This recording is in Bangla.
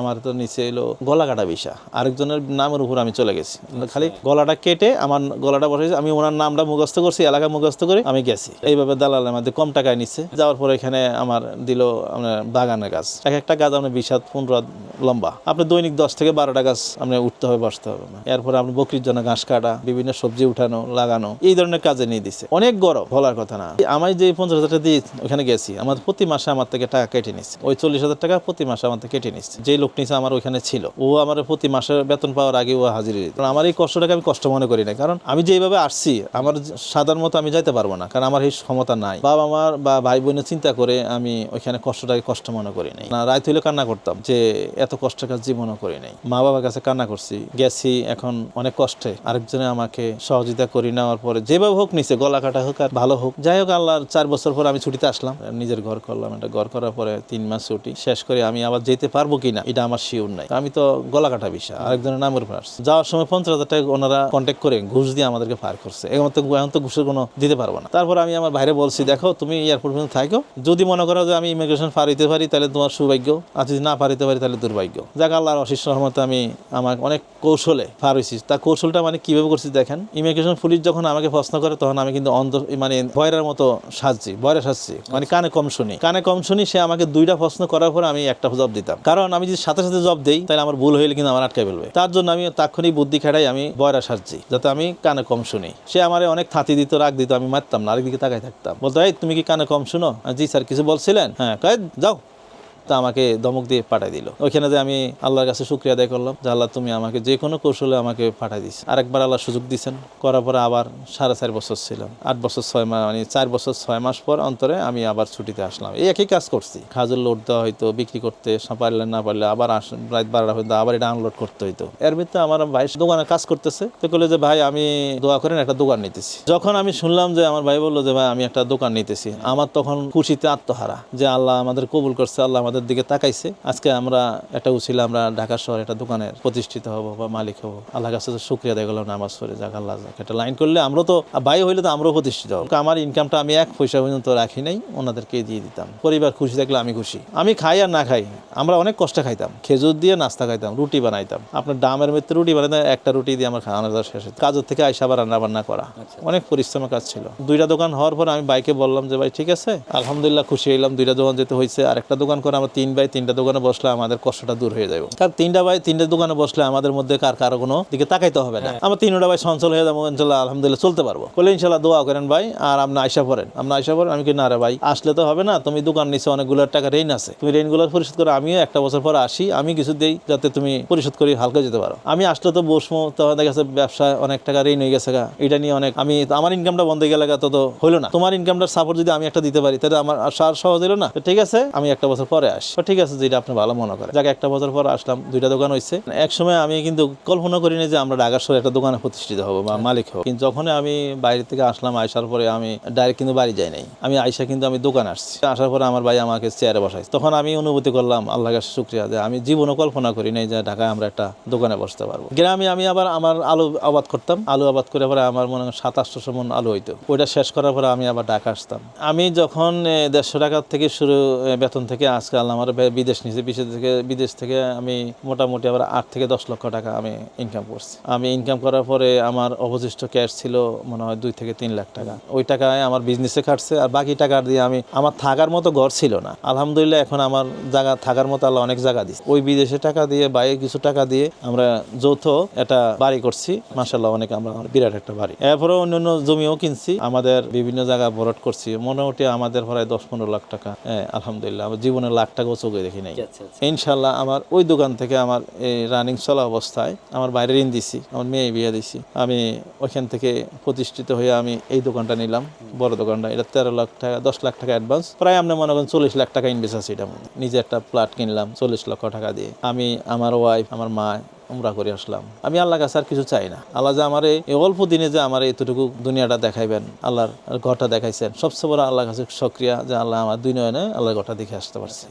আমার তো নিচে এলো গলা কাটা বিষা। আরেকজনের নামের উপর আমি চলে গেছি। খালি গলাটা কেটে আমার গলাটা বসেছে আমি ওনার নামটা মুখস্থ করছি, এলাকা মুখস্থ করে আমি গেছি। এইভাবে দালাল আমাদের কম টাকায় নিচ্ছে। যাওয়ার পর এখানে আমার দিল আপনার বাগানের গাছ। এক একটা গাছ আপনার হাত, পনেরো লম্বা। আপনি দৈনিক দশ থেকে বারোটা গাছ আপনি উঠতে হবে, বসতে হবে। এরপরে আপনি বকরির জন্য ঘাস কাটা, বিভিন্ন সবজি উঠানো, লাগানো, এই ধরনের কাজে নিয়ে দিচ্ছে। অনেক গরম, বলার কথা না। আমি যে পঞ্চাশ হাজার টাকা দিয়ে ওখানে গেছি, আমার প্রতি মাসে আমার থেকে টাকা কেটে নিচ্ছে। ওই চল্লিশ হাজার টাকা প্রতি মাসে আমার থেকে কেটে নিচ্ছে। যে নিচে আমার ওইখানে ছিল। ও আমার প্রতি মাসের বেতন পাওয়ার আগে ও হাজির কারণ আমার এই কষ্টটাকে আমি কষ্ট মনে করি না। কারণ আমি যেভাবে আসছি, আমার সাধারণ মতো আমি যাইতে পারব না। কারণ আমার এই ক্ষমতা নাই। বাবা আমার বা ভাই বোনের চিন্তা করে আমি ওইখানে কষ্টটাকে কষ্ট মনে করি নাই। না রায় হইলে কান্না করতাম যে এত কষ্টের কাজ জীবনও করি নাই। মা বাবার কাছে কান্না করছি। গেছি এখন অনেক কষ্টে। আরেকজনে আমাকে সহযোগিতা করি নেওয়ার পরে যেভাবে হোক নিচে গলা কাটা হোক আর ভালো হোক। যাই হোক, আল্লাহর চার বছর পর আমি ছুটিতে আসলাম। নিজের ঘর করলাম। একটা ঘর করার পরে তিন মাস ছুটি। শেষ করে আমি আবার যেতে পারব কিনা এটা আমার শিওর নাই। আমি তো গলা কাটা বিষয় আরেকজনের নামের উপর আসছি। যাওয়ার সময় পঞ্চাশ হাজার টাকা ওনারা কন্ট্যাক্ট করে ঘুষ দিয়ে আমাদেরকে ফায়ার করছে। এখন তো এখন তো ঘুষের কোনো দিতে পারব না। তারপর আমি আমার বাইরে বলছি, দেখো, তুমি এয়ারপোর্ট পর্যন্ত থাকো যদি মনে করো যে আমি ইমিগ্রেশন পার হইতে পারি, তাহলে তোমার সৌভাগ্য। আর যদি না পারিতে পারি, তাহলে দুর্ভাগ্য। যাক, আল্লাহর অশিস রহমতে আমি আমার অনেক কৌশলে পার হয়েছি। তা কৌশলটা মানে কীভাবে করছি দেখেন। ইমিগ্রেশন পুলিশ যখন আমাকে প্রশ্ন করে, তখন আমি কিন্তু অন্ধ মানে বয়রার মতো সাজছি বয়রা সাজছি। মানে কানে কম শুনি। কানে কম শুনি সে আমাকে দুইটা প্রশ্ন করার পর আমি একটা জব দিতাম। কারণ আমি যদি সাথে সাথে জব দেই, তাহলে আমার ভুল হইলে কিন্তু আমার আটকে ফেলবে। তার জন্য আমি তাৎক্ষণিক বুদ্ধি খেটাই আমি বয়রা সাজছি, যাতে আমি কানে কম শুনি। সে আমার অনেক থাতি দিত, রাগ দিত, আমি মারতাম না, আরেকদিকে তাকাই থাকতাম। বলতো, এই, তুমি কি কানে কম শুনো? জি, স্যার, কিছু বলছিলেন? হ্যাঁ কয়ে যাও। তা আমাকে দমক দিয়ে পাঠাই দিল। ওইখানে যে আমি আল্লাহর কাছে শুক্রিয়া আদায় করলাম যে আল্লাহ তুমি আমাকে যে কোনো কৌশলে আমাকে পাঠাই দিস। আরেকবার আল্লাহ সুযোগ দিয়েছেন করার পরে আবার সাড়ে চার বছর ছিলাম। আট বছর ছয় মাস মানে চার বছর ছয় মাস পর অন্তরে আমি আবার ছুটিতে আসলাম। এই একই কাজ করছি। খাজুর লোড দেওয়া হয়তো বিক্রি করতে পারলে না পারলে আবার আস রাত বারোটা হইতো আবার এটা আনলোড করতে হইতো। এর ভিতরে আমার ভাই দোকানে কাজ করতেছে। তো বলল যে, ভাই, আমি দোয়া করেন, একটা দোকান নিতেছি। যখন আমি শুনলাম যে আমার ভাই বলল যে, ভাই, আমি একটা দোকান নিতেছি। আমার তখন খুশিতে আত্মহারা যে আল্লাহ আমাদের কবুল করছে, আল্লাহ আমাদের দিকে তাকাইছে। আজকে আমরা একটা উচিলে আমরা ঢাকা শহরে একটা দোকানের প্রতিষ্ঠিত হব বা মালিক হব। আল্লাহ কাছে শুক্রিয়া দেয় গেলাম নামাজ পড়ে যাক আল্লাহ যাক। একটা লাইন করলে আমরা তো ভাই হইলে তো আমরাও প্রতিষ্ঠিত হব। আমার ইনকামটা আমি এক পয়সা পর্যন্ত রাখি নাই ওনাদেরকে দিয়ে দিতাম। পরিবার খুশি থাকলে আমি খুশি। আমি খাই আর না খাই আমরা অনেক কষ্ট খাইতাম। খেজুর দিয়ে নাস্তা খাইতাম রুটি বানাইতাম। আপনার ডামের মধ্যে রুটি বানাইতাম একটা রুটি দিয়ে আমার খাওয়ানোর দাওয়া শেষ হতো। কাজের থেকে আইসা আবার রান্না বান্না করা অনেক পরিশ্রমের কাজ ছিল। দুইটা দোকান হওয়ার পর আমি বাইকে বললাম যে ভাই ঠিক আছে? আলহামদুলিল্লাহ খুশি হইলাম। দুইটা দোকান যেতে হয়েছে আর একটা দোকান করে আমরা তিন বাই তিনটা দোকানে বসলে আমাদের কষ্টটা দূর হয়ে যাবে কারণ তিনটা ভাই তিনটা দোকানে বসলে আমাদের মধ্যে কার কারও কোনো দিকে তাকাইতে হবে না। আমরা তিনটা ভাই সঞ্চল হয়ে যাব ইনশাল্লাহ আলহামদুলিল্লাহ চলতে পারব। বলে ইনশাল্লাহ দোয়া করেন ভাই আর আপনি আইসা পড়েন। আপনি আইসা পড়েন আমি কি না রে ভাই আসলে তো হবে না তুমি দোকান নিচে অনেকগুলো টাকা ঋণ আছে। তুমি ঋণগুলো পরিশোধ করে আমিও একটা বছর পর আসি আমি কিছু দিই যাতে তুমি পরিশোধ করি হালকা যেতে পারো। আমি আসলে তো বসবো তো দেখা গেছে ব্যবসায় অনেক টাকা ঋণ হয়ে গেছে গা। এটা নিয়ে অনেক আমি আমার ইনকামটা বন্ধ হয়ে গেলে গা তো তো হইল না। তোমার ইনকামটার সাপোর্ট যদি আমি একটা দিতে পারি তাহলে আমার সার সহজ হলো না। ঠিক আছে আমি একটা বছর পরে আসি। ঠিক আছে, যেটা আপনি ভালো মনে করেন। যাকে, একটা বছর পর আসলাম, দুইটা দোকান হয়েছে এক সময় আমি কিন্তু কল্পনা করিনি যে আমরা ঢাকার শহরে একটা দোকানে প্রতিষ্ঠিত হব বা মালিক হব। কিন্তু যখন আমি বাইরে থেকে আসলাম, আসার পরে আমি ডাইরেক্ট কিন্তু বাড়ি যাই নাই। আমি আইসা কিন্তু আমি দোকান আসছি। আসার পরে আমার ভাই আমাকে চেয়ারে বসাইছে। তখন আমি অনুভূতি করলাম আল্লাহ কাছে শুক্রিয়া যে আমি জীবনও কল্পনা করি নাই যে ঢাকায় আমরা একটা দোকানে বসতে পারব। গ্রামে আমি আবার আমার আলু আবাদ করতাম। আলু আবাদ করে পরে আমার মনে হয় সাত আটশো মন আলু হইতো। ওইটা শেষ করার পরে আমি আবার ঢাকা আসতাম। আমি যখন দেড়শো টাকা থেকে শুরু বেতন থেকে আজকে আল্লাহ আমার বিদেশ নিয়েছে। বিদেশ থেকে বিদেশ থেকে আমি মোটামুটি আবার আট থেকে দশ লক্ষ টাকা আমি ইনকাম করছি। আমি ইনকাম করার পরে আমার অবশিষ্ট ক্যাশ ছিল মনে হয় দুই থেকে তিন লাখ টাকা। ওই টাকায় আমার বিজনেসে খাটছে আর বাকি টাকা দিয়ে আমি আমার থাকার মতো ঘর ছিল না। আলহামদুলিল্লাহ এখন আমার জায়গা থাকার মতো আল্লাহ অনেক জায়গা দিচ্ছে ওই বিদেশে টাকা দিয়ে বাইরে কিছু টাকা দিয়ে আমরা যৌথ একটা বাড়ি করছি। মাসাল্লাহ অনেক আমরা বিরাট একটা বাড়ি। এরপরে অন্য অন্য জমিও কিনছি। আমাদের বিভিন্ন জায়গা ভরট করছি। মোটামুটি আমাদের প্রায় দশ পনেরো লাখ টাকা। হ্যাঁ, আলহামদুলিল্লাহ। জীবনের লাখ টাকাও চোখে দেখি নাই। ইনশাল্লাহ আমার ওই দোকান থেকে আমার এই রানিং চলা অবস্থায় আমার বাইরে ঋণ দিছি আমার মেয়ে বিয়ে দিছি। আমি ওইখান থেকে প্রতিষ্ঠিত হয়ে আমি এই দোকানটা নিলাম বড় দোকানটা। এটা তেরো লাখ টাকা দশ লাখ টাকা অ্যাডভান্স প্রায় আপনি মনে করেন চল্লিশ লাখ টাকা ইনভেস্ট আছে এটা নিজে একটা প্লাট কিনলাম চল্লিশ লক্ষ টাকা দিয়ে। আমি আমার ওয়াইফ আমার মা উমরা করে আসলাম। আমি আল্লাহ কাছে আর কিছু চাই না। আল্লাহ যে আমার এই অল্প দিনে যে আমার এতটুকু দুনিয়াটা দেখাইবেন আল্লাহর ঘরটা দেখাইছেন সবচেয়ে বড় আল্লাহ কাছে সক্রিয়া যে আল্লাহ আমার দুই নয়নে আল্লাহর ঘরটা দেখে আসতে পারছি।